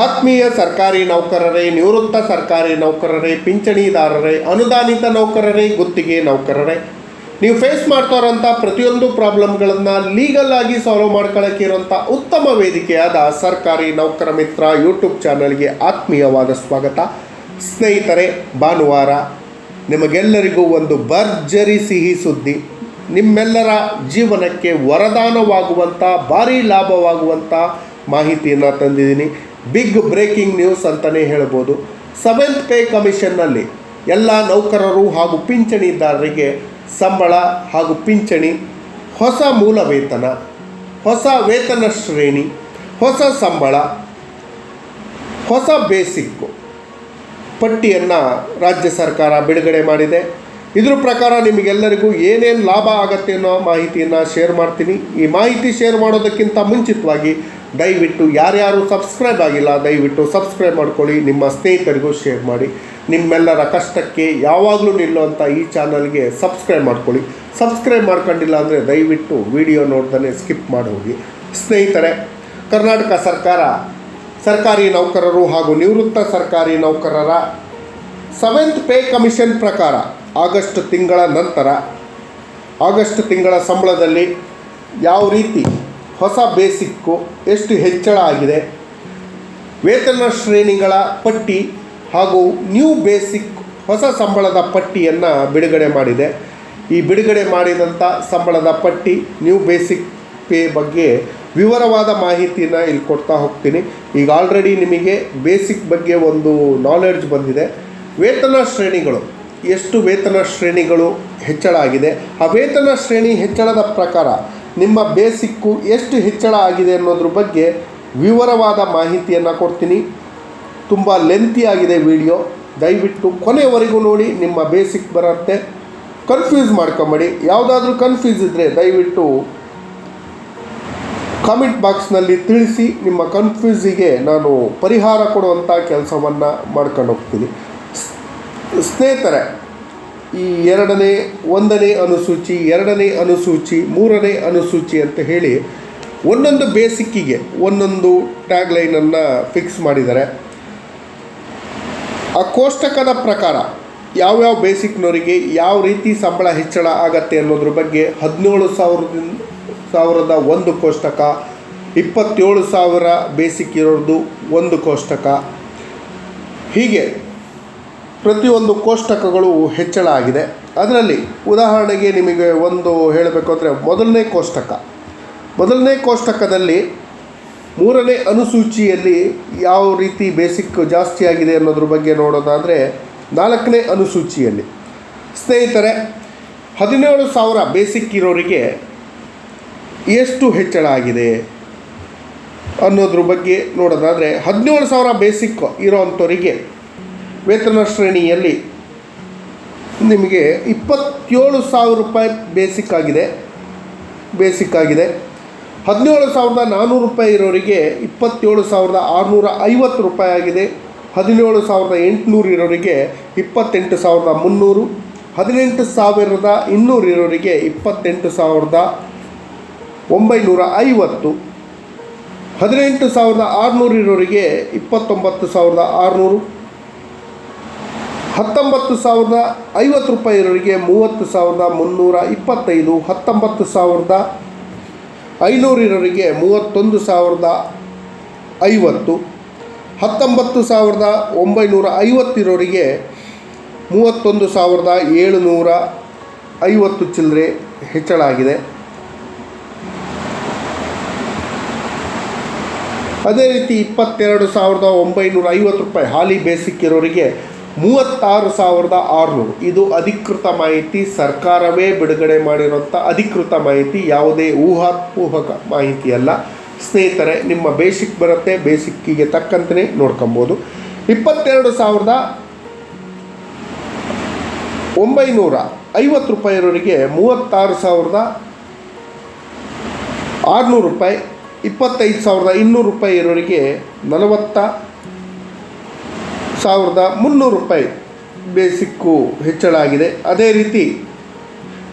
ಆತ್ಮೀಯ ಸರ್ಕಾರಿ ನೌಕರರೇ, ನಿವೃತ್ತ ಸರ್ಕಾರಿ ನೌಕರರೇ, ಪಿಂಚಣಿದಾರರೇ, ಅನುದಾನಿತ ನೌಕರರೇ, ಗುತ್ತಿಗೆ ನೌಕರರೇ. ನೀವು ಫೇಸ್ ಮಾಡ್ತಾ ಇರೋಂಥ ಪ್ರತಿಯೊಂದು ಪ್ರಾಬ್ಲಮ್ಗಳನ್ನು ಲೀಗಲ್ ಆಗಿ ಸಾಲ್ವ್ ಮಾಡ್ಕೊಳ್ಳೋಕೆ ಇರೋಂಥ ಉತ್ತಮ ವೇದಿಕೆಯಾದ ಸರ್ಕಾರಿ ನೌಕರ ಮಿತ್ರ ಯೂಟ್ಯೂಬ್ ಚಾನಲ್ಗೆ ಆತ್ಮೀಯವಾದ ಸ್ವಾಗತ. ಸ್ನೇಹಿತರೆ, ಭಾನುವಾರ ನಿಮಗೆಲ್ಲರಿಗೂ ಒಂದು ಭರ್ಜರಿ ಸಿಹಿ ಸುದ್ದಿ. ನಿಮ್ಮೆಲ್ಲರ ಜೀವನಕ್ಕೆ ವರದಾನವಾಗುವಂಥ ಭಾರೀ ಲಾಭವಾಗುವಂಥ ಮಾಹಿತಿಯನ್ನು ತಂದಿದ್ದೀನಿ. ಬಿಗ್ ಬ್ರೇಕಿಂಗ್ ನ್ಯೂಸ್ ಅಂತಲೇ ಹೇಳ್ಬೋದು. ಸೆವೆಂತ್ ಪೇ ಕಮಿಷನ್ನಲ್ಲಿ ಎಲ್ಲ ನೌಕರರು ಹಾಗೂ ಪಿಂಚಣಿದಾರರಿಗೆ ಸಂಬಳ ಹಾಗೂ ಪಿಂಚಣಿ, ಹೊಸ ಮೂಲ ವೇತನ, ಹೊಸ ವೇತನ ಶ್ರೇಣಿ, ಹೊಸ ಸಂಬಳ, ಹೊಸ ಬೇಸಿಕ್ಕು ಪಟ್ಟಿಯನ್ನು ರಾಜ್ಯ ಸರ್ಕಾರ ಬಿಡುಗಡೆ ಮಾಡಿದೆ. ಇದ್ರ ಪ್ರಕಾರ ನಿಮಗೆಲ್ಲರಿಗೂ ಏನೇನು ಲಾಭ ಆಗತ್ತೆ ಅನ್ನೋ ಮಾಹಿತಿಯನ್ನು ಶೇರ್ ಮಾಡ್ತೀನಿ. ಈ ಮಾಹಿತಿ ಶೇರ್ ಮಾಡೋದಕ್ಕಿಂತ ಮುಂಚಿತವಾಗಿ ದಯವಿಟ್ಟು ಯಾರ್ಯಾರು ಸಬ್ಸ್ಕ್ರೈಬ್ ಆಗಿಲ್ಲ, ದಯವಿಟ್ಟು ಸಬ್ಸ್ಕ್ರೈಬ್ ಮಾಡ್ಕೊಳ್ಳಿ, ನಿಮ್ಮ ಸ್ನೇಹಿತರಿಗೂ ಶೇರ್ ಮಾಡಿ. ನಿಮ್ಮೆಲ್ಲರ ಕಷ್ಟಕ್ಕೆ ಯಾವಾಗಲೂ ನಿಲ್ಲುವಂಥ ಈ ಚಾನಲ್ಗೆ ಸಬ್ಸ್ಕ್ರೈಬ್ ಮಾಡ್ಕೊಳ್ಳಿ. ಸಬ್ಸ್ಕ್ರೈಬ್ ಮಾಡ್ಕೊಂಡಿಲ್ಲ ಅಂದರೆ ದಯವಿಟ್ಟು ವಿಡಿಯೋ ನೋಡ್ದೇ ಸ್ಕಿಪ್ ಮಾಡಿ ಹೋಗಿ. ಸ್ನೇಹಿತರೆ, ಕರ್ನಾಟಕ ಸರ್ಕಾರ, ಸರ್ಕಾರಿ ನೌಕರರು ಹಾಗೂ ನಿವೃತ್ತ ಸರ್ಕಾರಿ ನೌಕರರ ಸೆವೆಂತ್ ಪೇ ಕಮಿಷನ್ ಪ್ರಕಾರ ಆಗಸ್ಟ್ ತಿಂಗಳ ನಂತರ, ಆಗಸ್ಟ್ ತಿಂಗಳ ಸಂಬಳದಲ್ಲಿ ಯಾವ ರೀತಿ ಹೊಸ ಬೇಸಿಕ್ಕು ಎಷ್ಟು ಹೆಚ್ಚಳ ಆಗಿದೆ? ವೇತನ ಶ್ರೇಣಿಗಳ ಪಟ್ಟಿ ಹಾಗೂ ನ್ಯೂ ಬೇಸಿಕ್ ಹೊಸ ಸಂಬಳದ ಪಟ್ಟಿಯನ್ನು ಬಿಡುಗಡೆ ಮಾಡಿದೆ. ಈ ಬಿಡುಗಡೆ ಮಾಡಿದಂಥ ಸಂಬಳದ ಪಟ್ಟಿ ನ್ಯೂ ಬೇಸಿಕ್ ಪೇ ಬಗ್ಗೆ ವಿವರವಾದ ಮಾಹಿತಿನ ಇಲ್ಲಿ ಕೊಡ್ತಾ ಹೋಗ್ತೀನಿ. ಈಗ ಆಲ್ರೆಡಿ ನಿಮಗೆ ಬೇಸಿಕ್ ಬಗ್ಗೆ ಒಂದು ನಾಲೆಡ್ಜ್ ಬಂದಿದೆ. ವೇತನ ಶ್ರೇಣಿಗಳು, ಎಷ್ಟು ವೇತನ ಶ್ರೇಣಿಗಳು ಹೆಚ್ಚಳ ಆಗಿದೆ? ಆ ವೇತನ ಶ್ರೇಣಿ ಹೆಚ್ಚಳದ ಪ್ರಕಾರ ನಿಮ್ಮ ಬೇಸಿಕ್ಕು ಎಷ್ಟು ಹೆಚ್ಚಳ ಆಗಿದೆ ಅನ್ನೋದ್ರ ಬಗ್ಗೆ ವಿವರವಾದ ಮಾಹಿತಿಯನ್ನು ಕೊಡ್ತೀನಿ. ತುಂಬ ಲೆಂತಿ ಆಗಿದೆ ವಿಡಿಯೋ ದಯವಿಟ್ಟು ಕೊನೆಯವರೆಗೂ ನೋಡಿ, ನಿಮ್ಮ ಬೇಸಿಕ್ ಬರುತ್ತೆ. ಕನ್ಫ್ಯೂಸ್ ಮಾಡ್ಕೊಂಬೇಡಿ. ಯಾವುದಾದ್ರೂ ಕನ್ಫ್ಯೂಸ್ ಇದ್ದರೆ ದಯವಿಟ್ಟು ಕಾಮೆಂಟ್ ಬಾಕ್ಸ್ನಲ್ಲಿ ತಿಳಿಸಿ, ನಿಮ್ಮ ಕನ್ಫ್ಯೂಸಿಗೆ ನಾನು ಪರಿಹಾರ ಕೊಡುವಂಥ ಕೆಲಸವನ್ನು ಮಾಡ್ಕೊಂಡು ಹೋಗ್ತೀನಿ ಸ್ನೇಹಿತರೆ ಈ ಎರಡನೇ, ಒಂದನೇ ಅನುಸೂಚಿ, ಎರಡನೇ ಅನುಸೂಚಿ, ಮೂರನೇ ಅನುಸೂಚಿ ಅಂತ ಹೇಳಿ ಒಂದೊಂದು ಬೇಸಿಕ್ಕಿಗೆ ಒಂದೊಂದು ಟ್ಯಾಗ್ ಲೈನನ್ನು ಫಿಕ್ಸ್ ಮಾಡಿದ್ದಾರೆ. ಆ ಕೋಷ್ಟಕದ ಪ್ರಕಾರ ಯಾವ್ಯಾವ ಬೇಸಿಕ್ನವರಿಗೆ ಯಾವ ರೀತಿ ಸಂಬಳ ಹೆಚ್ಚಳ ಆಗತ್ತೆ ಅನ್ನೋದ್ರ ಬಗ್ಗೆ ಹದಿನೇಳು ಸಾವಿರದಿಂದ, ಸಾವಿರದ ಒಂದು ಕೋಷ್ಟಕ, ಇಪ್ಪತ್ತೇಳು ಸಾವಿರ ಬೇಸಿಕ್ ಇರೋದು ಒಂದು ಕೋಷ್ಟಕ. ಹೀಗೆ ಪ್ರತಿಯೊಂದು ಕೋಷ್ಟಕಗಳು ಹೆಚ್ಚಳ ಆಗಿದೆ. ಅದರಲ್ಲಿ ಉದಾಹರಣೆಗೆ ನಿಮಗೆ ಒಂದು ಹೇಳಬೇಕು ಅಂದರೆ ಮೊದಲನೇ ಕೋಷ್ಟಕ. ಮೊದಲನೇ ಕೋಷ್ಟಕದಲ್ಲಿ ಮೂರನೇ ಅನುಸೂಚಿಯಲ್ಲಿ ಯಾವ ರೀತಿ ಬೇಸಿಕ್ ಜಾಸ್ತಿ ಆಗಿದೆ ಅನ್ನೋದ್ರ ಬಗ್ಗೆ ನೋಡೋದಾದರೆ ನಾಲ್ಕನೇ ಅನುಸೂಚಿಯಲ್ಲಿ. ಸ್ನೇಹಿತರೆ, ಹದಿನೇಳು ಸಾವಿರ ಬೇಸಿಕ್ ಇರೋರಿಗೆ ಎಷ್ಟು ಹೆಚ್ಚಳ ಆಗಿದೆ ಅನ್ನೋದ್ರ ಬಗ್ಗೆ ನೋಡೋದಾದರೆ ಹದಿನೇಳು ಸಾವಿರ ಬೇಸಿಕ್ ಇರೋವಂಥವರಿಗೆ ವೇತನ ಶ್ರೇಣಿಯಲ್ಲಿ ನಿಮಗೆ ಇಪ್ಪತ್ತೇಳು ಸಾವಿರ ರೂಪಾಯಿ ಬೇಸಿಕ್ ಆಗಿದೆ ಬೇಸಿಕ್ ಆಗಿದೆ. ಹದಿನೇಳು ಸಾವಿರದ ನಾನ್ನೂರು ರೂಪಾಯಿ ಇರೋರಿಗೆ ಇಪ್ಪತ್ತೇಳು ಸಾವಿರದ ಆರುನೂರ ಐವತ್ತು ರೂಪಾಯಿ ಆಗಿದೆ. ಹದಿನೇಳು ಸಾವಿರದ ಎಂಟುನೂರು ಇರೋರಿಗೆ ಇಪ್ಪತ್ತೆಂಟು ಸಾವಿರದ ಮುನ್ನೂರು. ಹದಿನೆಂಟು ಸಾವಿರದ ಇನ್ನೂರು ಇರೋರಿಗೆ ಇಪ್ಪತ್ತೆಂಟು ಸಾವಿರದ ಒಂಬೈನೂರ ಐವತ್ತು. ಹದಿನೆಂಟು ಸಾವಿರದ ಆರುನೂರು ಇರೋರಿಗೆ ಇಪ್ಪತ್ತೊಂಬತ್ತು ಸಾವಿರದ ಆರುನೂರು. ಹತ್ತೊಂಬತ್ತು ಸಾವಿರದ ಐವತ್ತು ರೂಪಾಯಿ ಇರೋರಿಗೆ ಮೂವತ್ತು ಸಾವಿರದ ಮುನ್ನೂರ ಇಪ್ಪತ್ತೈದು, ಹತ್ತೊಂಬತ್ತು ಸಾವಿರದ ಐನೂರು ಇರೋರಿಗೆ ಮೂವತ್ತೊಂದು ಸಾವಿರದ ಐವತ್ತು, ಹತ್ತೊಂಬತ್ತು ಸಾವಿರದ ಒಂಬೈನೂರ ಐವತ್ತಿರೋರಿಗೆ ಮೂವತ್ತೊಂದು ಸಾವಿರದ ಏಳುನೂರ ಐವತ್ತು ಚಿಲ್ಲರೆ ಹೆಚ್ಚಳ ಆಗಿದೆ ಅದೇ ರೀತಿ ಇಪ್ಪತ್ತೆರಡು ಸಾವಿರದ ಒಂಬೈನೂರ ಐವತ್ತು ರೂಪಾಯಿ ಹಾಲಿ ಬೇಸಿಕ್ ಇರೋರಿಗೆ ಮೂವತ್ತಾರು ಸಾವಿರದ ಆರುನೂರು. ಇದು ಅಧಿಕೃತ ಮಾಹಿತಿ, ಸರ್ಕಾರವೇ ಬಿಡುಗಡೆ ಮಾಡಿರುವಂಥ ಅಧಿಕೃತ ಮಾಹಿತಿ, ಯಾವುದೇ ಊಹಾಪೂಹಕ ಮಾಹಿತಿ ಅಲ್ಲ ಸ್ನೇಹಿತರೆ, ನಿಮ್ಮ ಬೇಸಿಕ್ ಬರುತ್ತೆ, ಬೇಸಿಕ್ಕಿಗೆ ತಕ್ಕಂತೆ ನೋಡ್ಕೊಬೋದು. ಇಪ್ಪತ್ತೆರಡು ಸಾವಿರದ ಒಂಬೈನೂರ ಐವತ್ತು ರೂಪಾಯಿ ಇರೋರಿಗೆ ಮೂವತ್ತಾರು ಸಾವಿರದ ಆರುನೂರು ರೂಪಾಯಿ, ಇಪ್ಪತ್ತೈದು ಸಾವಿರದ ಇನ್ನೂರು ರೂಪಾಯಿ ಇರೋರಿಗೆ ನಲವತ್ತ ಸಾವಿರದ ಮುನ್ನೂರು ರೂಪಾಯಿ ಬೇಸಿಕ್ಕು ಹೆಚ್ಚಳ ಆಗಿದೆ. ಅದೇ ರೀತಿ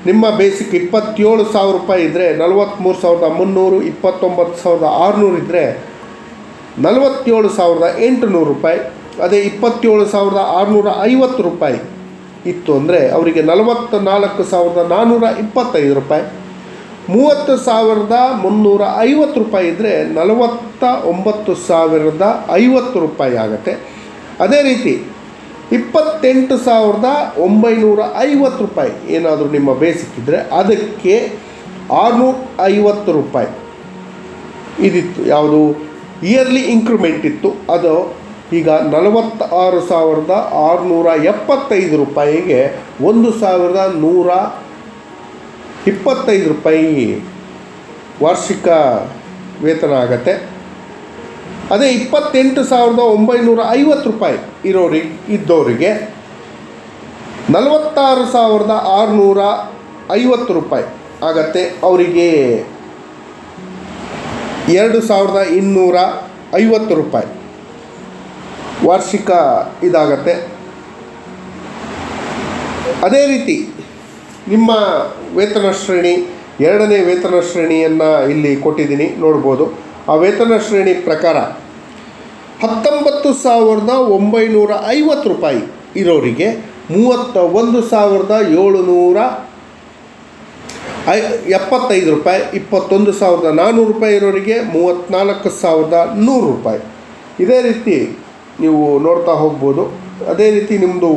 ನಿಮ್ಮ ಬೇಸಿಕ್ ಇಪ್ಪತ್ತೇಳು ಸಾವಿರ ರೂಪಾಯಿ ಇದ್ದರೆ ನಲವತ್ತ್ಮೂರು ಸಾವಿರದ ಮುನ್ನೂರು, ಇಪ್ಪತ್ತೊಂಬತ್ತು ಸಾವಿರದ ಆರುನೂರು ಇದ್ದರೆ ನಲವತ್ತೇಳು ಸಾವಿರದ ಎಂಟುನೂರು ರೂಪಾಯಿ. ಅದೇ ಇಪ್ಪತ್ತೇಳು ಸಾವಿರದ ಆರುನೂರ ಐವತ್ತು ರೂಪಾಯಿ ಇತ್ತು ಅಂದರೆ ಅವರಿಗೆ ನಲವತ್ತ ನಾಲ್ಕು ಸಾವಿರದ ನಾನ್ನೂರ ಇಪ್ಪತ್ತೈದು ರೂಪಾಯಿ. ಮೂವತ್ತು ಸಾವಿರದ ಮುನ್ನೂರ ಐವತ್ತು ರೂಪಾಯಿ ಇದ್ದರೆ ನಲವತ್ತ ಒಂಬತ್ತು ಸಾವಿರದ ಐವತ್ತು ರೂಪಾಯಿ ಆಗುತ್ತೆ. ಅದೇ ರೀತಿ ಇಪ್ಪತ್ತೆಂಟು ಸಾವಿರದ ಒಂಬೈನೂರ ಐವತ್ತು ರೂಪಾಯಿ ಏನಾದರೂ ನಿಮ್ಮ ಬೇಸಿಕ್ ಇದ್ದರೆ ಅದಕ್ಕೆ ಆರುನೂರ ಐವತ್ತು ರೂಪಾಯಿ. ಇದಿತ್ತು, ಯಾವುದು? ಇಯರ್ಲಿ ಇನ್ಕ್ರಿಮೆಂಟ್ ಇತ್ತು. ಅದು ಈಗ ನಲವತ್ತಾರು ಸಾವಿರದ ಆರುನೂರ ಎಪ್ಪತ್ತೈದು ರೂಪಾಯಿಗೆ ಒಂದು ಸಾವಿರದ ನೂರ ಇಪ್ಪತ್ತೈದು ರೂಪಾಯಿ ವಾರ್ಷಿಕ ವೇತನ ಆಗತ್ತೆ. ಅದೇ ಇಪ್ಪತ್ತೆಂಟು ಸಾವಿರದ ಒಂಬೈನೂರ ಐವತ್ತು ರೂಪಾಯಿ ಇರೋರಿಗೆ ಇದ್ದವರಿಗೆ ನಲವತ್ತಾರು ಸಾವಿರದ ಆರುನೂರ ಐವತ್ತು ರೂಪಾಯಿ ಆಗತ್ತೆ ಅವರಿಗೆ. ಎರಡು ಸಾವಿರದ ಇನ್ನೂರ ಐವತ್ತು ರೂಪಾಯಿ ವಾರ್ಷಿಕ ಇದಾಗತ್ತೆ. ಅದೇ ರೀತಿ ನಿಮ್ಮ ವೇತನ ಶ್ರೇಣಿ, ಎರಡನೇ ವೇತನ ಶ್ರೇಣಿಯನ್ನು ಇಲ್ಲಿ ಕೊಟ್ಟಿದ್ದೀನಿ, ನೋಡ್ಬೋದು. ಆ ವೇತನ ಶ್ರೇಣಿ ಪ್ರಕಾರ ಹತ್ತೊಂಬತ್ತು ಸಾವಿರದ ಒಂಬೈನೂರ ಐವತ್ತು ರೂಪಾಯಿ ಇರೋರಿಗೆ ಮೂವತ್ತ ಒಂದು ಸಾವಿರದ ಏಳುನೂರ ಐ ಎಪ್ಪತ್ತೈದು ರೂಪಾಯಿ, ಇಪ್ಪತ್ತೊಂದು ಸಾವಿರದ ನಾನ್ನೂರು ರೂಪಾಯಿ ಇರೋರಿಗೆ ಮೂವತ್ತ್ನಾಲ್ಕು ಸಾವಿರದ ನೂರು ರೂಪಾಯಿ. ಇದೇ ರೀತಿ ನೀವು ನೋಡ್ತಾ ಹೋಗ್ಬೋದು. ಅದೇ ರೀತಿ ನಿಮ್ಮದು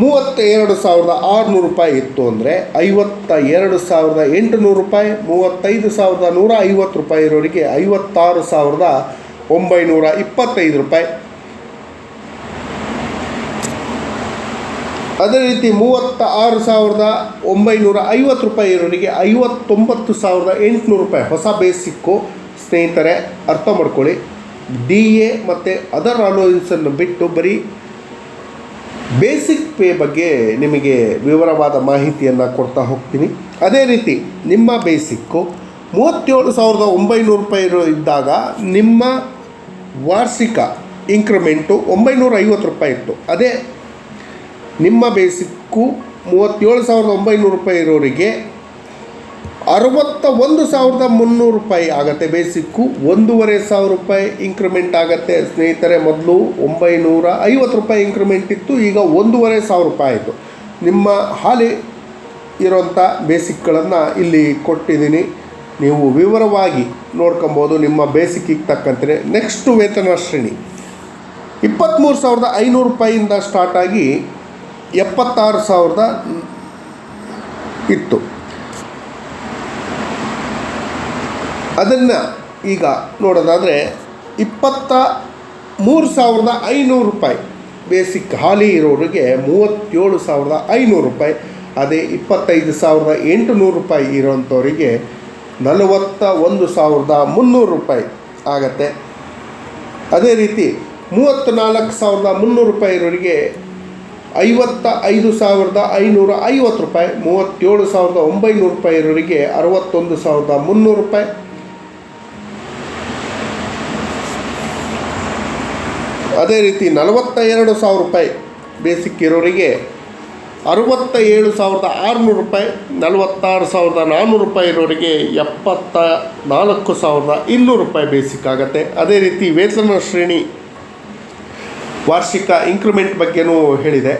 ಮೂವತ್ತ ಎರಡು ಸಾವಿರದ ಆರುನೂರು ರೂಪಾಯಿ ಇತ್ತು ಅಂದರೆ ಐವತ್ತ ಎರಡು ಸಾವಿರದ ಎಂಟುನೂರು ರೂಪಾಯಿ, ಮೂವತ್ತೈದು ಸಾವಿರದ ನೂರ ಐವತ್ತು ರೂಪಾಯಿ ಇರೋರಿಗೆ ಐವತ್ತಾರು ಸಾವಿರದ ಒಂಬೈನೂರ ಇಪ್ಪತ್ತೈದು ರೂಪಾಯಿ. ಅದೇ ರೀತಿ ಮೂವತ್ತ ಆರು ಸಾವಿರದ ಒಂಬೈನೂರ ಐವತ್ತು ರೂಪಾಯಿ ಇರೋರಿಗೆ ಐವತ್ತೊಂಬತ್ತು ಸಾವಿರದ ಎಂಟುನೂರು ರೂಪಾಯಿ. ಹೊಸ ಬೇಸಿಕ್ಕು, ಸ್ನೇಹಿತರೆ, ಅರ್ಥ ಮಾಡ್ಕೊಳ್ಳಿ. ಡಿ ಎ ಮತ್ತು ಅದರ್ ಅಲೋಯನ್ಸನ್ನು ಬಿಟ್ಟು ಬರೀ ಬೇಸಿಕ್ ಪೇ ಬಗ್ಗೆ ನಿಮಗೆ ವಿವರವಾದ ಮಾಹಿತಿಯನ್ನು ಕೊಡ್ತಾ ಹೋಗ್ತೀನಿ. ಅದೇ ರೀತಿ ನಿಮ್ಮ ಬೇಸಿಕ್ಕು ಮೂವತ್ತೇಳು ಸಾವಿರದ ಒಂಬೈನೂರು ರೂಪಾಯಿ ಇದ್ದಾಗ ನಿಮ್ಮ ವಾರ್ಷಿಕ ಇಂಕ್ರಿಮೆಂಟು ಒಂಬೈನೂರ ಐವತ್ತು ರೂಪಾಯಿ ಇತ್ತು. ಅದೇ ನಿಮ್ಮ ಬೇಸಿಕ್ಕು ಮೂವತ್ತೇಳು ಸಾವಿರದ ಒಂಬೈನೂರು ರೂಪಾಯಿ ಇರೋರಿಗೆ ಅರವತ್ತ ಒಂದು ಸಾವಿರದ ಮುನ್ನೂರು ರೂಪಾಯಿ ಆಗುತ್ತೆ ಬೇಸಿಕ್ಕು. ಒಂದೂವರೆ ಸಾವಿರ ರೂಪಾಯಿ ಇಂಕ್ರಿಮೆಂಟ್ ಆಗುತ್ತೆ. ಸ್ನೇಹಿತರೆ, ಮೊದಲು ಒಂಬೈನೂರ ಐವತ್ತು ರೂಪಾಯಿ ಇಂಕ್ರಿಮೆಂಟ್ ಇತ್ತು, ಈಗ ಒಂದೂವರೆ ಸಾವಿರ ರೂಪಾಯಿ ಆಯಿತು. ನಿಮ್ಮ ಹಾಲಿ ಇರೋಂಥ ಬೇಸಿಕ್ಗಳನ್ನು ಇಲ್ಲಿ ಕೊಟ್ಟಿದ್ದೀನಿ. ನೀವು ವಿವರವಾಗಿ ನೋಡ್ಕೊಬೋದು ನಿಮ್ಮ ಬೇಸಿಕ್ಕಿಗೆ ತಕ್ಕಂತೆ. ನೆಕ್ಸ್ಟು ವೇತನ ಶ್ರೇಣಿ. ಇಪ್ಪತ್ತ್ಮೂರು ಸಾವಿರದ ಐನೂರು ರೂಪಾಯಿಯಿಂದ ಸ್ಟಾರ್ಟ್ ಆಗಿ ಎಪ್ಪತ್ತಾರು ಸಾವಿರದ ಇತ್ತು. ಅದನ್ನು ಈಗ ನೋಡೋದಾದರೆ ಇಪ್ಪತ್ತ ಮೂರು ಸಾವಿರದ ಐನೂರು ರೂಪಾಯಿ. ಬೇಸಿಕ್ ಹಾಲಿ ಇರೋರಿಗೆ ಮೂವತ್ತೇಳು ಸಾವಿರದ ಐನೂರು ರೂಪಾಯಿ. ಅದೇ ಇಪ್ಪತ್ತೈದು ಸಾವಿರದ ಎಂಟುನೂರು ರೂಪಾಯಿ ಇರೋಂಥವರಿಗೆ ನಲವತ್ತ ಒಂದು ಸಾವಿರದ ಮುನ್ನೂರು ರೂಪಾಯಿ ಆಗತ್ತೆ. ಅದೇ ರೀತಿ ಮೂವತ್ತು ನಾಲ್ಕು ಸಾವಿರದ ಮುನ್ನೂರು ರೂಪಾಯಿ ಇರೋರಿಗೆ ಐವತ್ತ ಐದು ಸಾವಿರದ ಐನೂರ ಐವತ್ತು ರೂಪಾಯಿ. ಮೂವತ್ತೇಳು ಸಾವಿರದ ಒಂಬೈನೂರು ರೂಪಾಯಿ ಇರೋರಿಗೆ ಅರವತ್ತೊಂದು ಸಾವಿರದ ಮುನ್ನೂರು ರೂಪಾಯಿ. ಅದೇ ರೀತಿ ನಲವತ್ತ ಎರಡು ಸಾವಿರ ರೂಪಾಯಿ ಬೇಸಿಕ್ ಇರೋರಿಗೆ ಅರವತ್ತ ಏಳು ಸಾವಿರದ ಆರುನೂರು ರೂಪಾಯಿ, ನಲವತ್ತಾರು ಸಾವಿರದ ನಾನ್ನೂರು ರೂಪಾಯಿ ಇರೋರಿಗೆ ಎಪ್ಪತ್ತ ನಾಲ್ಕು ಸಾವಿರದ ಇನ್ನೂರು ರೂಪಾಯಿ ಬೇಸಿಕ್ ಆಗುತ್ತೆ. ಅದೇ ರೀತಿ ವೇತನ ಶ್ರೇಣಿ ವಾರ್ಷಿಕ ಇನ್ಕ್ರಿಮೆಂಟ್ ಬಗ್ಗೆನೂ ಹೇಳಿದೆ.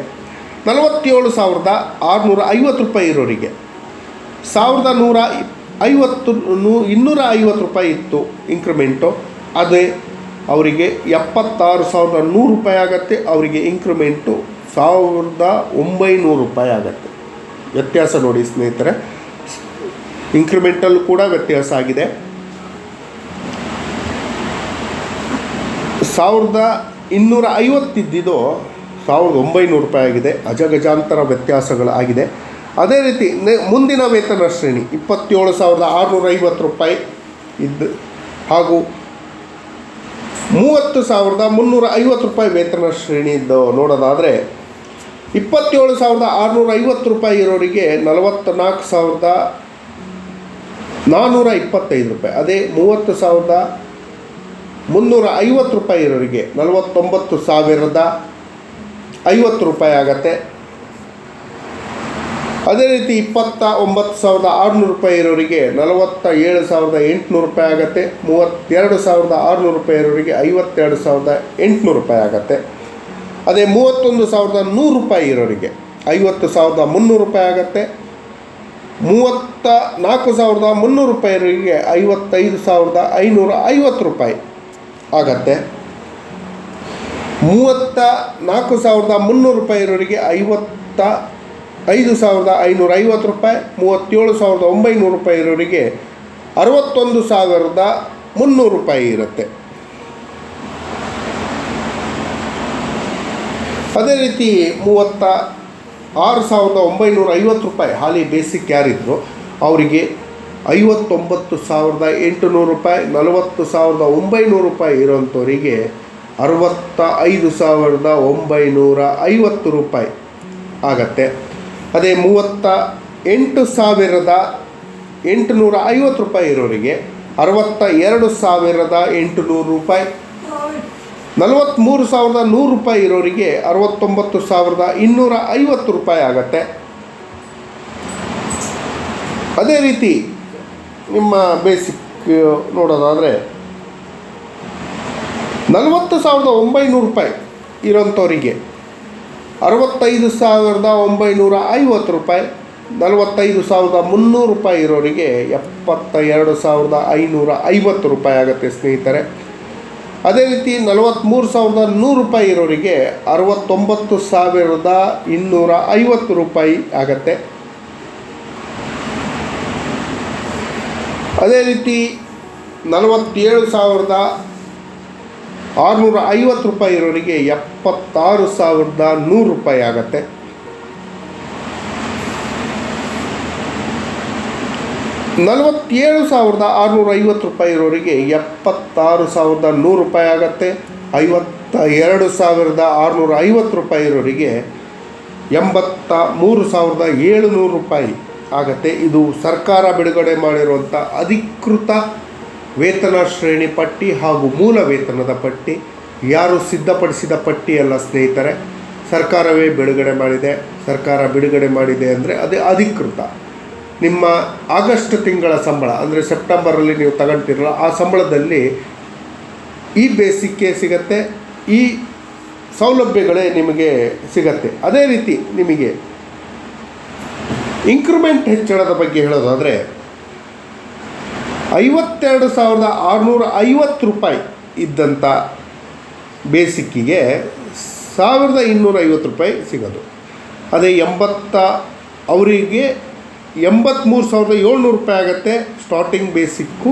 ನಲವತ್ತೇಳು ಸಾವಿರದ ಆರುನೂರ ಐವತ್ತು ರೂಪಾಯಿ ಇರೋರಿಗೆ ಸಾವಿರದ ನೂರ ಐವತ್ತು ನೂ ಇನ್ನೂರ ಐವತ್ತು ರೂಪಾಯಿ ಇತ್ತು ಇನ್ಕ್ರಿಮೆಂಟು ಅದೇ ಅವರಿಗೆ ಎಪ್ಪತ್ತಾರು ಸಾವಿರದ ನೂರು ರೂಪಾಯಿ ಆಗುತ್ತೆ, ಅವರಿಗೆ ಇನ್ಕ್ರಿಮೆಂಟು ಸಾವಿರದ ಒಂಬೈನೂರು ರೂಪಾಯಿ ಆಗುತ್ತೆ. ವ್ಯತ್ಯಾಸ ನೋಡಿ ಸ್ನೇಹಿತರೆ. ಇನ್ಕ್ರಿಮೆಂಟಲ್ಲೂ ಕೂಡ ವ್ಯತ್ಯಾಸ ಆಗಿದೆ. ಸಾವಿರದ ಇನ್ನೂರ ಐವತ್ತಿದ್ದಿದ್ದು ಸಾವಿರದ ಒಂಬೈನೂರು ರೂಪಾಯಿ ಆಗಿದೆ. ಅಜಗಜಾಂತರ ವ್ಯತ್ಯಾಸಗಳಾಗಿದೆ ಅದೇ ರೀತಿ ಮುಂದಿನ ವೇತನ ಶ್ರೇಣಿ ಇಪ್ಪತ್ತೇಳು ಸಾವಿರದ ಆರುನೂರ ಐವತ್ತು ರೂಪಾಯಿ ಇದ್ದು ಹಾಗೂ ಮೂವತ್ತು ಸಾವಿರದ ಮುನ್ನೂರ ಐವತ್ತು ರೂಪಾಯಿ ವೇತನ ಶ್ರೇಣಿದ್ದು ನೋಡೋದಾದರೆ ಇಪ್ಪತ್ತೇಳು ಸಾವಿರದ ಆರುನೂರ ಐವತ್ತು ರೂಪಾಯಿ ಇರೋರಿಗೆ ನಲವತ್ತ ನಾಲ್ಕು ಸಾವಿರದ ನಾನ್ನೂರ ಇಪ್ಪತ್ತೈದು ರೂಪಾಯಿ. ಅದೇ ಮೂವತ್ತು ಸಾವಿರದ ಮುನ್ನೂರ ಐವತ್ತು ರೂಪಾಯಿ ಇರೋರಿಗೆ ನಲವತ್ತೊಂಬತ್ತು ಸಾವಿರದ ಐವತ್ತು ರೂಪಾಯಿ ಆಗತ್ತೆ. ಅದೇ ರೀತಿ ಇಪ್ಪತ್ತ ಒಂಬತ್ತು ಸಾವಿರದ ಆರುನೂರು ರೂಪಾಯಿ ಇರೋರಿಗೆ ನಲವತ್ತ ಏಳು ಸಾವಿರದ ಎಂಟುನೂರು ರೂಪಾಯಿ ಆಗುತ್ತೆ. ಮೂವತ್ತೆರಡು ಸಾವಿರದ ಆರುನೂರು ರೂಪಾಯಿ ಇರೋರಿಗೆ ಐವತ್ತೆರಡು ಸಾವಿರದ ಎಂಟುನೂರು ರೂಪಾಯಿ ಆಗುತ್ತೆ. ಅದೇ ಮೂವತ್ತೊಂದು ಸಾವಿರದ ನೂರು ರೂಪಾಯಿ ಇರೋರಿಗೆ ಐವತ್ತು ಸಾವಿರದ ಮುನ್ನೂರು ರೂಪಾಯಿ ಆಗುತ್ತೆ. ಮೂವತ್ತ ನಾಲ್ಕು ಸಾವಿರದ ಮುನ್ನೂರು ರೂಪಾಯಿವರೆಗೆ ಐವತ್ತೈದು ಸಾವಿರದ ಐನೂರ ಐವತ್ತು ರೂಪಾಯಿ ಆಗತ್ತೆ. ಮೂವತ್ತ ನಾಲ್ಕು ಸಾವಿರದ ಮುನ್ನೂರು ರೂಪಾಯಿ ಇರೋರಿಗೆ ಐವತ್ತ ಐದು ಸಾವಿರದ ಐನೂರ ಐವತ್ತು ರೂಪಾಯಿ, ಮೂವತ್ತೇಳು ಸಾವಿರದ ಒಂಬೈನೂರು ರೂಪಾಯಿ ಇರೋರಿಗೆ ಅರವತ್ತೊಂದು ಸಾವಿರದ ಮುನ್ನೂರು ರೂಪಾಯಿ ಇರುತ್ತೆ. ಅದೇ ರೀತಿ ಮೂವತ್ತ ಆರು ಸಾವಿರದ ಒಂಬೈನೂರ ಐವತ್ತು ರೂಪಾಯಿ ಹಾಲಿ ಬೇಸಿಕ್ ಯಾರಿದ್ರು ಅವರಿಗೆ ಐವತ್ತೊಂಬತ್ತು ಸಾವಿರದ ಎಂಟುನೂರು ರೂಪಾಯಿ, ನಲವತ್ತು ಸಾವಿರದ ಒಂಬೈನೂರು ರೂಪಾಯಿ ಇರೋಂಥವರಿಗೆ ಅರವತ್ತ ಐದು ಸಾವಿರದ ಒಂಬೈನೂರ ಐವತ್ತು ರೂಪಾಯಿ ಆಗತ್ತೆ. ಅದೇ ಮೂವತ್ತ ಎಂಟು ಸಾವಿರದ ಎಂಟುನೂರ ಐವತ್ತು ರೂಪಾಯಿ ಇರೋರಿಗೆ ಅರವತ್ತ ಎರಡು ಸಾವಿರದ ಎಂಟುನೂರು ರೂಪಾಯಿ. ನಲವತ್ತ್ಮೂರು ಸಾವಿರದ ನೂರು ರೂಪಾಯಿ ಇರೋರಿಗೆ ಅರವತ್ತೊಂಬತ್ತು ಸಾವಿರದ ಇನ್ನೂರ ಐವತ್ತು ರೂಪಾಯಿ ಆಗತ್ತೆ. ಅದೇ ರೀತಿ ನಿಮ್ಮ ಬೇಸಿಕ್ ನೋಡೋದಾದರೆ ನಲವತ್ತು ಸಾವಿರದ ಒಂಬೈನೂರು ರೂಪಾಯಿ ಇರೋಂಥವರಿಗೆ ಅರವತ್ತೈದು ಸಾವಿರದ ಒಂಬೈನೂರ ಐವತ್ತು ರೂಪಾಯಿ, ನಲವತ್ತೈದು ಸಾವಿರದ ಮುನ್ನೂರು ರೂಪಾಯಿ ಇರೋರಿಗೆ ಎಪ್ಪತ್ತ ಎರಡು ಸಾವಿರದ ಐನೂರ ಐವತ್ತು ರೂಪಾಯಿ ಆಗುತ್ತೆ ಸ್ನೇಹಿತರೆ. ಅದೇ ರೀತಿ ನಲವತ್ತ್ಮೂರು ಸಾವಿರದ ನೂರು ರೂಪಾಯಿ ಇರೋರಿಗೆ ಅರವತ್ತೊಂಬತ್ತು ಸಾವಿರದ ಇನ್ನೂರ ಐವತ್ತು ರೂಪಾಯಿ ಆಗತ್ತೆ. ಅದೇ ರೀತಿ ನಲವತ್ತೇಳು ಸಾವಿರದ ಆರುನೂರ ಐವತ್ತು ರೂಪಾಯಿ ಇರೋರಿಗೆ ಎಪ್ಪತ್ತಾರು ಸಾವಿರದ ನೂರು ರೂಪಾಯಿ ಆಗತ್ತೆ. ನಲವತ್ತೇಳು ಸಾವಿರದ ಆರುನೂರ ಐವತ್ತು ರೂಪಾಯಿ ಇರೋರಿಗೆ ಎಪ್ಪತ್ತಾರು ಸಾವಿರದ ನೂರು ರೂಪಾಯಿ ಆಗತ್ತೆ. ಐವತ್ತ ಎರಡು ಸಾವಿರದ ಆರುನೂರ ಐವತ್ತು ರೂಪಾಯಿ ಇರೋರಿಗೆ ಎಂಬತ್ತ ಮೂರು ಸಾವಿರದ ಏಳುನೂರು ರೂಪಾಯಿ ಆಗತ್ತೆ. ಇದು ಸರ್ಕಾರ ಬಿಡುಗಡೆ ಮಾಡಿರುವಂಥ ಅಧಿಕೃತ ವೇತನ ಶ್ರೇಣಿ ಪಟ್ಟಿ ಹಾಗೂ ಮೂಲ ವೇತನದ ಪಟ್ಟಿ, ಯಾರು ಸಿದ್ಧಪಡಿಸಿದ ಪಟ್ಟಿಯಲ್ಲ ಸ್ನೇಹಿತರೆ, ಸರ್ಕಾರವೇ ಬಿಡುಗಡೆ ಮಾಡಿದೆ, ಸರ್ಕಾರ ಬಿಡುಗಡೆ ಮಾಡಿದೆ ಅಂದರೆ ಅದೇ ಅಧಿಕೃತ. ನಿಮ್ಮ ಆಗಸ್ಟ್ ತಿಂಗಳ ಸಂಬಳ, ಅಂದರೆ ಸೆಪ್ಟೆಂಬರಲ್ಲಿ ನೀವು ತಗೊಳ್ತಿರಲ್ಲ ಆ ಸಂಬಳದಲ್ಲಿ ಈ ಬೇಸಿಕ್ಕೆ ಸಿಗತ್ತೆ, ಈ ಸೌಲಭ್ಯಗಳೇ ನಿಮಗೆ ಸಿಗತ್ತೆ. ಅದೇ ರೀತಿ ನಿಮಗೆ ಇನ್ಕ್ರಿಮೆಂಟ್ ಹೆಚ್ಚಳದ ಬಗ್ಗೆ ಹೇಳೋದಾದರೆ ಐವತ್ತೆರಡು ಸಾವಿರದ ಆರುನೂರ ಐವತ್ತು ರೂಪಾಯಿ ಇದ್ದಂಥ ಬೇಸಿಕ್ಕಿಗೆ ಸಾವಿರದ ಇನ್ನೂರ ಐವತ್ತು ರೂಪಾಯಿ ಸಿಗೋದು. ಅದೇ ಎಂಬತ್ತ ಅವರಿಗೆ ಎಂಬತ್ತ್ಮೂರು ಸಾವಿರದ ಏಳ್ನೂರು ರೂಪಾಯಿ ಆಗುತ್ತೆ ಸ್ಟಾರ್ಟಿಂಗ್ ಬೇಸಿಕ್ಕು.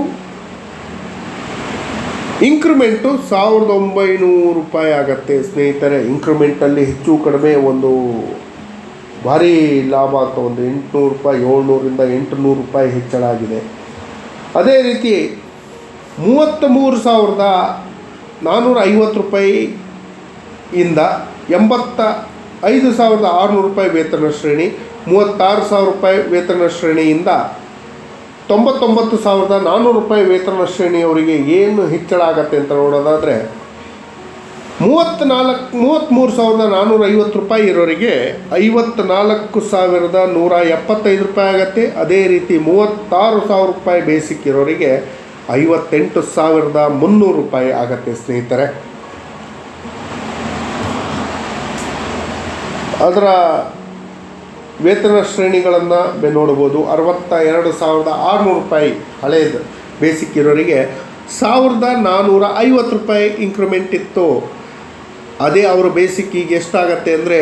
ಇಂಕ್ರಿಮೆಂಟು ಸಾವಿರದ ಒಂಬೈನೂರು ರೂಪಾಯಿ ಆಗುತ್ತೆ ಸ್ನೇಹಿತರೆ. ಇಂಕ್ರಿಮೆಂಟಲ್ಲಿ ಹೆಚ್ಚು ಕಡಿಮೆ ಒಂದು ಭಾರಿ ಲಾಭ ಅಂತ ಒಂದು ಎಂಟುನೂರು ರೂಪಾಯಿ ಏಳ್ನೂರಿಂದ ಎಂಟುನೂರು ರೂಪಾಯಿ ಹೆಚ್ಚಳ ಆಗಿದೆ. ಅದೇ ರೀತಿ ಮೂವತ್ತ್ಮೂರು ಸಾವಿರದ ನಾನ್ನೂರ ಐವತ್ತು ರೂಪಾಯಿ ಇಂದ ಎಂಬತ್ತ ಐದು ಸಾವಿರದ ಆರುನೂರು ರೂಪಾಯಿ ವೇತನ ಶ್ರೇಣಿ, ಮೂವತ್ತಾರು ಸಾವಿರ ರೂಪಾಯಿ ವೇತನ ಶ್ರೇಣಿಯಿಂದ ತೊಂಬತ್ತೊಂಬತ್ತು ಸಾವಿರದ ನಾನ್ನೂರು ರೂಪಾಯಿ ವೇತನ ಶ್ರೇಣಿಯವರಿಗೆ ಏನು ಹೆಚ್ಚಳ ಆಗತ್ತೆ ಅಂತ ನೋಡೋದಾದರೆ ಮೂವತ್ತ್ನಾಲ್ಕು ಮೂವತ್ತ್ಮೂರು ಸಾವಿರದ ನಾನ್ನೂರ ಐವತ್ತು ರೂಪಾಯಿ ಇರೋರಿಗೆ ಐವತ್ತ್ನಾಲ್ಕು ಸಾವಿರದ ನೂರ ಎಪ್ಪತ್ತೈದು ರೂಪಾಯಿ ಆಗುತ್ತೆ. ಅದೇ ರೀತಿ ಮೂವತ್ತಾರು ಸಾವಿರ ರೂಪಾಯಿ ಬೇಸಿಕ್ ಇರೋರಿಗೆ ಐವತ್ತೆಂಟು ಸಾವಿರದ ಮುನ್ನೂರು ರೂಪಾಯಿ ಆಗತ್ತೆ ಸ್ನೇಹಿತರೆ. ಅದರ ವೇತನ ಶ್ರೇಣಿಗಳನ್ನು ನೋಡ್ಬೋದು ಅರವತ್ತ ಎರಡು ಸಾವಿರದ ಆರುನೂರು ರೂಪಾಯಿ ಹಳೆಯದು ಬೇಸಿಕ್ ಇರೋರಿಗೆ ಸಾವಿರದ ನಾನ್ನೂರ ಐವತ್ತು ರೂಪಾಯಿ ಇನ್ಕ್ರಿಮೆಂಟ್ ಇತ್ತು. ಅದೇ ಅವರ ಬೇಸಿಕ್ ಈಗ ಎಷ್ಟಾಗತ್ತೆ ಅಂದರೆ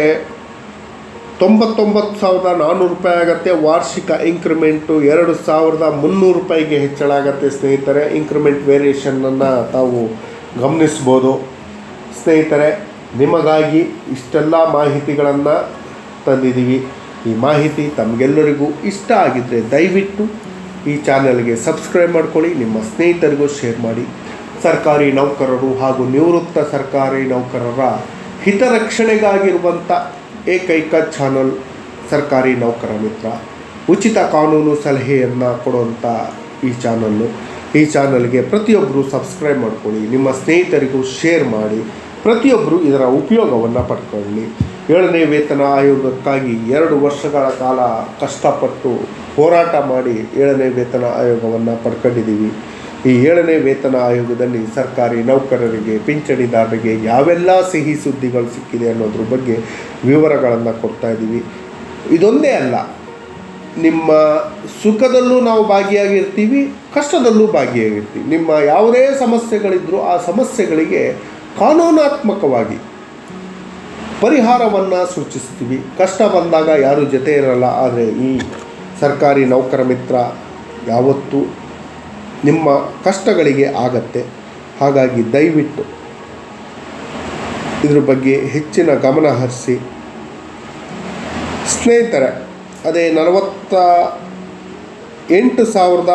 ತೊಂಬತ್ತೊಂಬತ್ತು ಸಾವಿರದ ನಾನ್ನೂರು ರೂಪಾಯಿ ಆಗುತ್ತೆ, ವಾರ್ಷಿಕ ಇಂಕ್ರಿಮೆಂಟು ಎರಡು ಸಾವಿರದ ಮುನ್ನೂರು ರೂಪಾಯಿಗೆ ಹೆಚ್ಚಳ ಆಗುತ್ತೆ ಸ್ನೇಹಿತರೆ. ಇಂಕ್ರಿಮೆಂಟ್ ವೇರಿಯೇಷನನ್ನು ತಾವು ಗಮನಿಸ್ಬೋದು. ಸ್ನೇಹಿತರೆ, ನಿಮಗಾಗಿ ಇಷ್ಟೆಲ್ಲ ಮಾಹಿತಿಗಳನ್ನು ತಂದಿದ್ದೀವಿ. ಈ ಮಾಹಿತಿ ತಮಗೆಲ್ಲರಿಗೂ ಇಷ್ಟ ಆಗಿದ್ದರೆ ದಯವಿಟ್ಟು ಈ ಚಾನಲ್ಗೆ ಸಬ್ಸ್ಕ್ರೈಬ್ ಮಾಡ್ಕೊಳ್ಳಿ, ನಿಮ್ಮ ಸ್ನೇಹಿತರಿಗೂ ಶೇರ್ ಮಾಡಿ. ಸರ್ಕಾರಿ ನೌಕರರು ಹಾಗೂ ನಿವೃತ್ತ ಸರ್ಕಾರಿ ನೌಕರರ ಹಿತರಕ್ಷಣೆಗಾಗಿರುವಂಥ ಏಕೈಕ ಚಾನಲ್ ಸರ್ಕಾರಿ ನೌಕರ ಮಿತ್ರ. ಉಚಿತ ಕಾನೂನು ಸಲಹೆಯನ್ನು ಕೊಡುವಂಥ ಈ ಚಾನಲ್ಲು. ಈ ಚಾನಲ್ಗೆ ಪ್ರತಿಯೊಬ್ಬರು ಸಬ್ಸ್ಕ್ರೈಬ್ ಮಾಡ್ಕೊಳ್ಳಿ, ನಿಮ್ಮ ಸ್ನೇಹಿತರಿಗೂ ಶೇರ್ ಮಾಡಿ ಪ್ರತಿಯೊಬ್ಬರು ಇದರ ಉಪಯೋಗವನ್ನು ಪಡ್ಕೊಳ್ಳಿ. ಏಳನೇ ವೇತನ ಆಯೋಗಕ್ಕಾಗಿ ಎರಡು ವರ್ಷಗಳ ಕಾಲ ಕಷ್ಟಪಟ್ಟು ಹೋರಾಟ ಮಾಡಿ ಏಳನೇ ವೇತನ ಆಯೋಗವನ್ನು ಪಡ್ಕೊಂಡಿದ್ದೀವಿ. ಈ ಏಳನೇ ವೇತನ ಆಯೋಗದಲ್ಲಿ ಸರ್ಕಾರಿ ನೌಕರರಿಗೆ ಪಿಂಚಣಿದಾರರಿಗೆ ಯಾವೆಲ್ಲ ಸಿಹಿ ಸುದ್ದಿಗಳು ಸಿಕ್ಕಿದೆ ಅನ್ನೋದ್ರ ಬಗ್ಗೆ ವಿವರಗಳನ್ನು ಕೊಡ್ತಾ ಇದ್ದೀವಿ. ಇದೊಂದೇ ಅಲ್ಲ, ನಿಮ್ಮ ಸುಖದಲ್ಲೂ ನಾವು ಭಾಗಿಯಾಗಿರ್ತೀವಿ, ಕಷ್ಟದಲ್ಲೂ ಭಾಗಿಯಾಗಿರ್ತೀವಿ. ನಿಮ್ಮ ಯಾವುದೇ ಸಮಸ್ಯೆಗಳಿದ್ದರೂ ಆ ಸಮಸ್ಯೆಗಳಿಗೆ ಕಾನೂನಾತ್ಮಕವಾಗಿ ಪರಿಹಾರವನ್ನು ಸೂಚಿಸ್ತೀವಿ. ಕಷ್ಟ ಬಂದಾಗ ಯಾರೂ ಜೊತೆ ಇರಲ್ಲ, ಆದರೆ ಈ ಸರ್ಕಾರಿ ನೌಕರ ಮಿತ್ರ ಯಾವತ್ತೂ ನಿಮ್ಮ ಕಷ್ಟಗಳಿಗೆ ಆಗತ್ತೆ. ಹಾಗಾಗಿ ದಯವಿಟ್ಟು ಇದ್ರ ಬಗ್ಗೆ ಹೆಚ್ಚಿನ ಗಮನ ಹರಿಸಿ. ಸ್ನೇಹಿತರೆ, ಅದೇ ನಲವತ್ತ ಎಂಟು ಸಾವಿರದ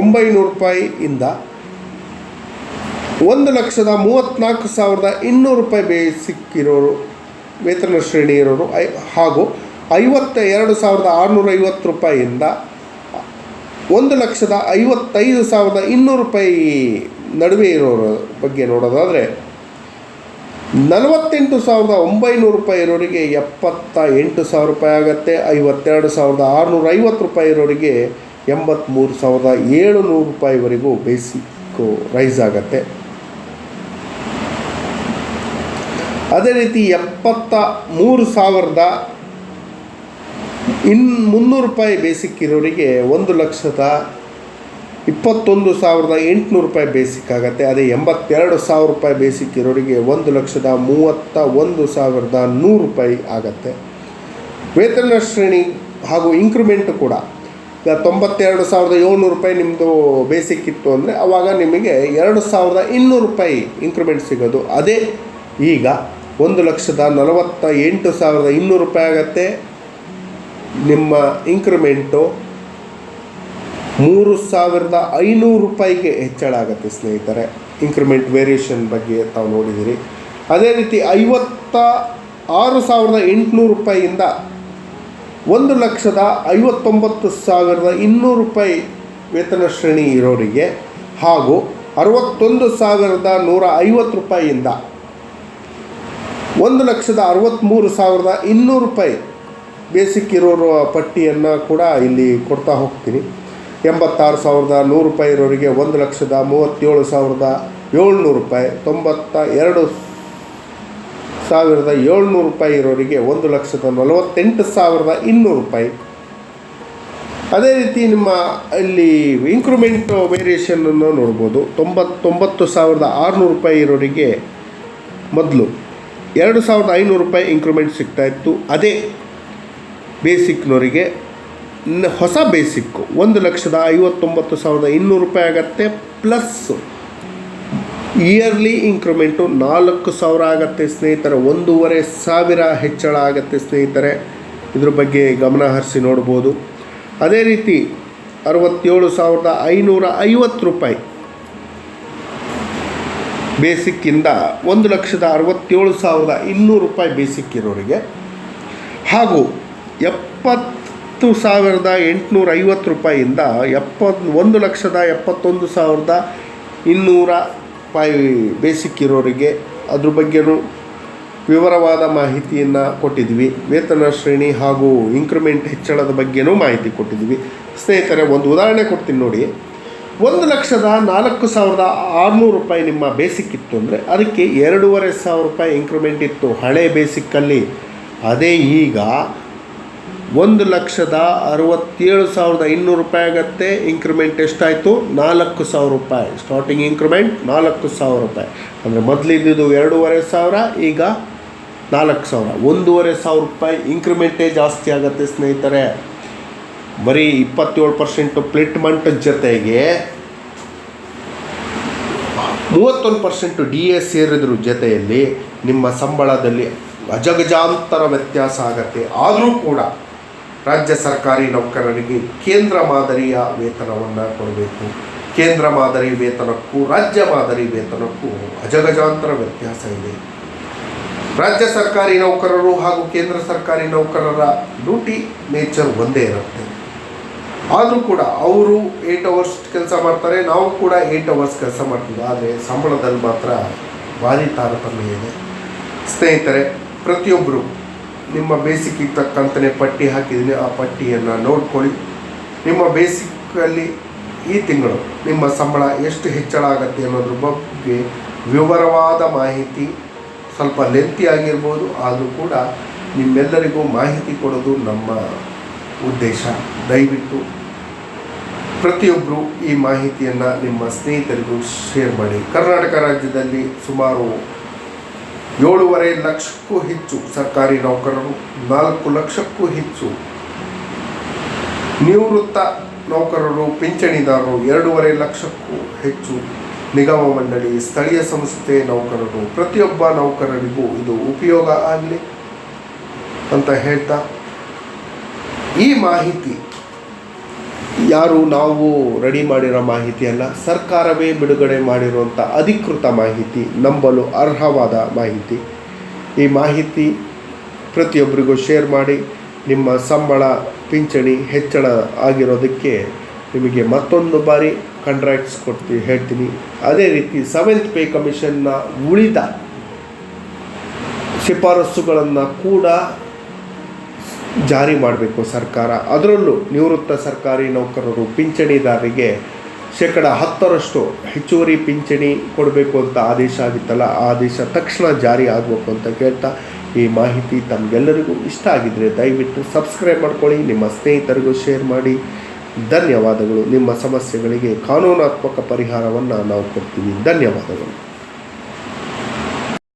ಒಂಬೈನೂರು ರೂಪಾಯಿಯಿಂದ ಒಂದು ಲಕ್ಷದ ಮೂವತ್ತ್ನಾಲ್ಕು ಸಾವಿರದ ಇನ್ನೂರು ರೂಪಾಯಿ ಬೇ ಸಿಕ್ಕಿರೋರು, ವೇತನ ಶ್ರೇಣಿ ಇರೋರು ಐ, ಹಾಗೂ ಐವತ್ತ ಎರಡು ಸಾವಿರದ ಆರುನೂರ ಐವತ್ತು ರೂಪಾಯಿಯಿಂದ ಒಂದು ಲಕ್ಷದ ಐವತ್ತೈದು ಸಾವಿರದ ಇನ್ನೂರು ರೂಪಾಯಿ ನಡುವೆ ಇರೋರ ಬಗ್ಗೆ ನೋಡೋದಾದರೆ ನಲವತ್ತೆಂಟು ಸಾವಿರದ ಒಂಬೈನೂರು ರೂಪಾಯಿ ಇರೋರಿಗೆ ಎಪ್ಪತ್ತ ಎಂಟು ಸಾವಿರ ರೂಪಾಯಿ ಆಗುತ್ತೆ. ಐವತ್ತೆರಡು ಸಾವಿರದ ಆರುನೂರ ಐವತ್ತು ರೂಪಾಯಿ ಇರೋರಿಗೆ ಎಂಬತ್ತ್ಮೂರು ಸಾವಿರದ ಏಳುನೂರು ರೂಪಾಯಿವರೆಗೂ ಬೇಸಿಕ್ಕು ರೈಸ್ ಆಗುತ್ತೆ. ಅದೇ ರೀತಿ ಎಪ್ಪತ್ತ ಮೂರು ಸಾವಿರದ ಇನ್ ಮುನ್ನೂರು ರೂಪಾಯಿ ಬೇಸಿಕ್ ಇರೋರಿಗೆ ಒಂದು ಲಕ್ಷದ ಇಪ್ಪತ್ತೊಂದು ಸಾವಿರದ ಎಂಟುನೂರು ರೂಪಾಯಿ ಬೇಸಿಕ್ ಆಗುತ್ತೆ. ಅದೇ ಎಂಬತ್ತೆರಡು ಸಾವಿರ ರೂಪಾಯಿ ಬೇಸಿಕ್ ಇರೋರಿಗೆ ಒಂದು ಲಕ್ಷದ ಮೂವತ್ತ ಒಂದು ಸಾವಿರದ ನೂರು ರೂಪಾಯಿ ಆಗುತ್ತೆ. ವೇತನ ಶ್ರೇಣಿ ಹಾಗೂ ಇನ್ಕ್ರಿಮೆಂಟ್ ಕೂಡ. ಈಗ ತೊಂಬತ್ತೆರಡು ಸಾವಿರದ ಏಳ್ನೂರು ರೂಪಾಯಿ ನಿಮ್ಮದು ಬೇಸಿಕ್ ಇತ್ತು ಅಂದರೆ ಆವಾಗ ನಿಮಗೆ ಎರಡು ಸಾವಿರದ ಇನ್ನೂರು ರೂಪಾಯಿ ಇನ್ಕ್ರಿಮೆಂಟ್ ಸಿಗೋದು. ಅದೇ ಈಗ ಒಂದು ಲಕ್ಷದ ನಲವತ್ತ ಎಂಟು ಸಾವಿರದ ಇನ್ನೂರು ರೂಪಾಯಿ ಆಗುತ್ತೆ. ನಿಮ್ಮ ಇಂಕ್ರಿಮೆಂಟು ಮೂರು ಸಾವಿರದ ಐನೂರು ರೂಪಾಯಿಗೆ ಹೆಚ್ಚಳ ಆಗುತ್ತೆ, ಸ್ನೇಹಿತರೆ. ಇಂಕ್ರಿಮೆಂಟ್ ವೇರಿಯೇಷನ್ ಬಗ್ಗೆ ತಾವು ನೋಡಿದಿರಿ. ಅದೇ ರೀತಿ ಐವತ್ತ ಆರು ಸಾವಿರದ ಎಂಟುನೂರು ರೂಪಾಯಿಯಿಂದ ಒಂದು ಲಕ್ಷದ ಐವತ್ತೊಂಬತ್ತು ಸಾವಿರದ ಇನ್ನೂರು ರೂಪಾಯಿ ವೇತನ ಶ್ರೇಣಿ ಇರೋರಿಗೆ ಹಾಗೂ ಅರವತ್ತೊಂದು ಸಾವಿರದ ನೂರ ಐವತ್ತು ರೂಪಾಯಿಯಿಂದ ಒಂದು ಲಕ್ಷದ ಅರವತ್ತ್ಮೂರು ಸಾವಿರದ ಇನ್ನೂರು ರೂಪಾಯಿ ಬೇಸಿಕ್ ಇರೋರ ಪಟ್ಟಿಯನ್ನು ಕೂಡ ಇಲ್ಲಿ ಕೊಡ್ತಾ ಹೋಗ್ತೀನಿ. ಎಂಬತ್ತಾರು ಸಾವಿರದ ನೂರು ರೂಪಾಯಿ ಇರೋರಿಗೆ ಒಂದು ಲಕ್ಷದ ಮೂವತ್ತೇಳು ಸಾವಿರದ ಏಳ್ನೂರು ರೂಪಾಯಿ, ತೊಂಬತ್ತ ಎರಡು ಸಾವಿರದ ಏಳ್ನೂರು ರೂಪಾಯಿ ಇರೋರಿಗೆ ಒಂದು ಲಕ್ಷದ ನಲವತ್ತೆಂಟು ಸಾವಿರದ ಇನ್ನೂರು ರೂಪಾಯಿ. ಅದೇ ರೀತಿ ನಿಮ್ಮ ಇಲ್ಲಿ ಇಂಕ್ರಿಮೆಂಟ್ ವೇರಿಯೇಷನನ್ನು ನೋಡ್ಬೋದು. ತೊಂಬತ್ತೊಂಬತ್ತು ಸಾವಿರದ ಆರುನೂರು ರೂಪಾಯಿ ಇರೋರಿಗೆ ಮೊದಲು ಎರಡು ಸಾವಿರದ ಐನೂರು ರೂಪಾಯಿ ಇಂಕ್ರಿಮೆಂಟ್ ಸಿಗ್ತಾಯಿತ್ತು ಅದೇ ಬೇಸಿಕ್ನವರಿಗೆ ಹೊಸ ಬೇಸಿಕ್ಕು ಒಂದು ಲಕ್ಷದ ಐವತ್ತೊಂಬತ್ತು ಸಾವಿರದ ಇನ್ನೂರು ರೂಪಾಯಿ ಆಗತ್ತೆ, ಪ್ಲಸ್ ಇಯರ್ಲಿ ಇಂಕ್ರಿಮೆಂಟು ನಾಲ್ಕು ಸಾವಿರ ಆಗತ್ತೆ ಸ್ನೇಹಿತರೆ, ಒಂದೂವರೆ ಸಾವಿರ ಹೆಚ್ಚಳ ಆಗತ್ತೆ ಸ್ನೇಹಿತರೆ. ಇದ್ರ ಬಗ್ಗೆ ಗಮನ ಹರಿಸಿ ನೋಡ್ಬೋದು. ಅದೇ ರೀತಿ ಅರವತ್ತೇಳು ಸಾವಿರದ ಐನೂರ ಐವತ್ತು ರೂಪಾಯಿ ಬೇಸಿಕ್ಕಿಂದ ಒಂದು ಲಕ್ಷದ ಅರವತ್ತೇಳು ಸಾವಿರದ ಇನ್ನೂರು ರೂಪಾಯಿ ಬೇಸಿಕ್ ಇರೋರಿಗೆ. ಹಾಗೂ ಎಪ್ಪತ್ತು ಸಾವಿರದ ಎಂಟುನೂರ ಐವತ್ತು ರೂಪಾಯಿಯಿಂದ ಎಪ್ಪತ್ತು ಒಂದು ಲಕ್ಷದ ಎಪ್ಪತ್ತೊಂದು ಸಾವಿರದ ಇನ್ನೂರ ರೂಪಾಯಿ ಬೇಸಿಕ್ ಇರೋರಿಗೆ ಅದ್ರ ಬಗ್ಗೆನೂ ವಿವರವಾದ ಮಾಹಿತಿಯನ್ನು ಕೊಟ್ಟಿದ್ವಿ. ವೇತನ ಶ್ರೇಣಿ ಹಾಗೂ ಇಂಕ್ರಿಮೆಂಟ್ ಹೆಚ್ಚಳದ ಬಗ್ಗೆನೂ ಮಾಹಿತಿ ಕೊಟ್ಟಿದ್ವಿ. ಸ್ನೇಹಿತರೆ, ಒಂದು ಉದಾಹರಣೆ ಕೊಡ್ತೀನಿ ನೋಡಿ. ಒಂದು ಲಕ್ಷದ ನಾಲ್ಕು ಸಾವಿರದ ಆರುನೂರು ರೂಪಾಯಿ ನಿಮ್ಮ ಬೇಸಿಕ್ ಇತ್ತು ಅಂದರೆ ಅದಕ್ಕೆ ಎರಡೂವರೆ ಸಾವಿರ ರೂಪಾಯಿ ಇಂಕ್ರಿಮೆಂಟ್ ಇತ್ತು. ಹಳೆ ಬೇಸಿಕ್ಕಲ್ಲಿ ಅದೇ ಈಗ ಒಂದು ಲಕ್ಷದ ಅರವತ್ತೇಳು ಸಾವಿರದ ಇನ್ನೂರು ರೂಪಾಯಿ ಆಗುತ್ತೆ. ಇಂಕ್ರಿಮೆಂಟ್ ಎಷ್ಟಾಯಿತು? ನಾಲ್ಕು ಸಾವಿರ ರೂಪಾಯಿ. ಸ್ಟಾರ್ಟಿಂಗ್ ಇಂಕ್ರಿಮೆಂಟ್ ನಾಲ್ಕು ಸಾವಿರ ರೂಪಾಯಿ. ಅಂದರೆ ಮೊದಲಿದ್ದು ಎರಡೂವರೆ ಸಾವಿರ, ಈಗ ನಾಲ್ಕು ಸಾವಿರ. ಒಂದೂವರೆ ಸಾವಿರ ರೂಪಾಯಿ ಇಂಕ್ರಿಮೆಂಟೇ ಜಾಸ್ತಿ ಆಗುತ್ತೆ ಸ್ನೇಹಿತರೆ. ಬರೀ ಇಪ್ಪತ್ತೇಳು ಪರ್ಸೆಂಟು ಪ್ಲೇಟ್ಮೆಂಟ್ ಜೊತೆಗೆ ಮೂವತ್ತೊಂದು ಪರ್ಸೆಂಟು ಡಿ ಎ ಸೇರಿದ್ರ ಜೊತೆಯಲ್ಲಿ ನಿಮ್ಮ ಸಂಬಳದಲ್ಲಿ ಅಜಗಜಾಂತರ ವ್ಯತ್ಯಾಸ ಆಗತ್ತೆ. ಆದರೂ ಕೂಡ ರಾಜ್ಯ ಸರ್ಕಾರಿ ನೌಕರರಿಗೆ ಕೇಂದ್ರ ಮಾದರಿಯ ವೇತನವನ್ನು ಕೊಡಬೇಕು. ಕೇಂದ್ರ ಮಾದರಿ ವೇತನಕ್ಕೂ ರಾಜ್ಯ ಮಾದರಿ ವೇತನಕ್ಕೂ ಅಜಗಜಾಂತರ ವ್ಯತ್ಯಾಸ ಇದೆ. ರಾಜ್ಯ ಸರ್ಕಾರಿ ನೌಕರರು ಹಾಗೂ ಕೇಂದ್ರ ಸರ್ಕಾರಿ ನೌಕರರ ಡ್ಯೂಟಿ ನೇಚರ್ ಒಂದೇ ಇರುತ್ತೆ. ಆದರೂ ಕೂಡ ಅವರು ಏಯ್ಟ್ ಅವರ್ಸ್ ಕೆಲಸ ಮಾಡ್ತಾರೆ, ನಾವು ಕೂಡ ಏಯ್ಟ್ ಅವರ್ಸ್ ಕೆಲಸ ಮಾಡ್ತೀವಿ. ಆದರೆ ಸಂಬಳದಲ್ಲಿ ಮಾತ್ರ ಭಾರಿ ತಾರತಮ್ಯ ಇದೆ. ಸ್ನೇಹಿತರೆ ಪ್ರತಿಯೊಬ್ಬರು ನಿಮ್ಮ ಬೇಸಿಕ್ ತಕ್ಕಂತಲೇ ಪಟ್ಟಿ ಹಾಕಿದ್ದೀನಿ, ಆ ಪಟ್ಟಿಯನ್ನು ನೋಡ್ಕೊಳ್ಳಿ. ನಿಮ್ಮ ಬೇಸಿಕ್ಕಲ್ಲಿ ಈ ತಿಂಗಳು ನಿಮ್ಮ ಸಂಬಳ ಎಷ್ಟು ಹೆಚ್ಚಳ ಆಗುತ್ತೆ ಅನ್ನೋದ್ರ ಬಗ್ಗೆ ವಿವರವಾದ ಮಾಹಿತಿ, ಸ್ವಲ್ಪ ಲೆಂತಿ ಆಗಿರ್ಬೋದು, ಆದರೂ ಕೂಡ ನಿಮ್ಮೆಲ್ಲರಿಗೂ ಮಾಹಿತಿ ಕೊಡೋದು ನಮ್ಮ ಉದ್ದೇಶ. ದಯವಿಟ್ಟು ಪ್ರತಿಯೊಬ್ಬರು ಈ ಮಾಹಿತಿಯನ್ನು ನಿಮ್ಮ ಸ್ನೇಹಿತರಿಗೂ ಶೇರ್ ಮಾಡಿ. ಕರ್ನಾಟಕ ರಾಜ್ಯದಲ್ಲಿ ಸುಮಾರು ಏಳೂವರೆ ಲಕ್ಷಕ್ಕೂ ಹೆಚ್ಚು ಸರ್ಕಾರಿ ನೌಕರರು, ನಾಲ್ಕು ಲಕ್ಷಕ್ಕೂ ಹೆಚ್ಚು ನಿವೃತ್ತ ನೌಕರರು, ಪಿಂಚಣಿದಾರರು, ಎರಡೂವರೆ ಲಕ್ಷಕ್ಕೂ ಹೆಚ್ಚು ನಿಗಮ ಮಂಡಳಿ, ಸ್ಥಳೀಯ ಸಂಸ್ಥೆ ನೌಕರರು, ಪ್ರತಿಯೊಬ್ಬ ನೌಕರರಿಗೂ ಇದು ಉಪಯೋಗ ಆಗಲಿ ಅಂತ ಹೇಳ್ತಾ ಈ ಮಾಹಿತಿ ಯಾರು ನಾವು ರೆಡಿ ಮಾಡಿರೋ ಮಾಹಿತಿ ಅಲ್ಲ, ಸರ್ಕಾರವೇ ಬಿಡುಗಡೆ ಮಾಡಿರುವಂಥ ಅಧಿಕೃತ ಮಾಹಿತಿ, ನಂಬಲು ಅರ್ಹವಾದ ಮಾಹಿತಿ. ಈ ಮಾಹಿತಿ ಪ್ರತಿಯೊಬ್ಬರಿಗೂ ಶೇರ್ ಮಾಡಿ, ನಿಮ್ಮ ಸಂಬಳ, ಪಿಂಚಣಿ ಹೆಚ್ಚಳ ಆಗಿರೋದಕ್ಕೆ ನಿಮಗೆ ಮತ್ತೊಂದು ಬಾರಿ ಕಾಂಟ್ರಾಕ್ಟ್ಸ್ ಕೊಡ್ತೀವಿ ಹೇಳ್ತೀನಿ. ಅದೇ ರೀತಿ ಸೆವೆಂತ್ ಪೇ ಕಮಿಷನ್ನ ಉಳಿದ ಶಿಫಾರಸುಗಳನ್ನು ಕೂಡ ಜಾರಿ ಮಾಡಬೇಕು ಸರ್ಕಾರ. ಅದರಲ್ಲೂ ನಿವೃತ್ತ ಸರ್ಕಾರಿ ನೌಕರರು ಪಿಂಚಣಿದಾರರಿಗೆ ಶೇಕಡ ಹತ್ತರಷ್ಟು ಹೆಚ್ಚುವರಿ ಪಿಂಚಣಿ ಕೊಡಬೇಕು ಅಂತ ಆದೇಶ ಆಗಿತ್ತಲ್ಲ, ಆ ಆದೇಶ ತಕ್ಷಣ ಜಾರಿ ಆಗಬೇಕು ಅಂತ ಕೇಳ್ತಾ ಈ ಮಾಹಿತಿ ತಮಗೆಲ್ಲರಿಗೂ ಇಷ್ಟ ಆಗಿದ್ದರೆ ದಯವಿಟ್ಟು ಸಬ್ಸ್ಕ್ರೈಬ್ ಮಾಡ್ಕೊಳ್ಳಿ, ನಿಮ್ಮ ಸ್ನೇಹಿತರಿಗೂ ಶೇರ್ ಮಾಡಿ. ಧನ್ಯವಾದಗಳು. ನಿಮ್ಮ ಸಮಸ್ಯೆಗಳಿಗೆ ಕಾನೂನಾತ್ಮಕ ಪರಿಹಾರವನ್ನು ನಾವು ಕೊಡ್ತೀವಿ. ಧನ್ಯವಾದಗಳು.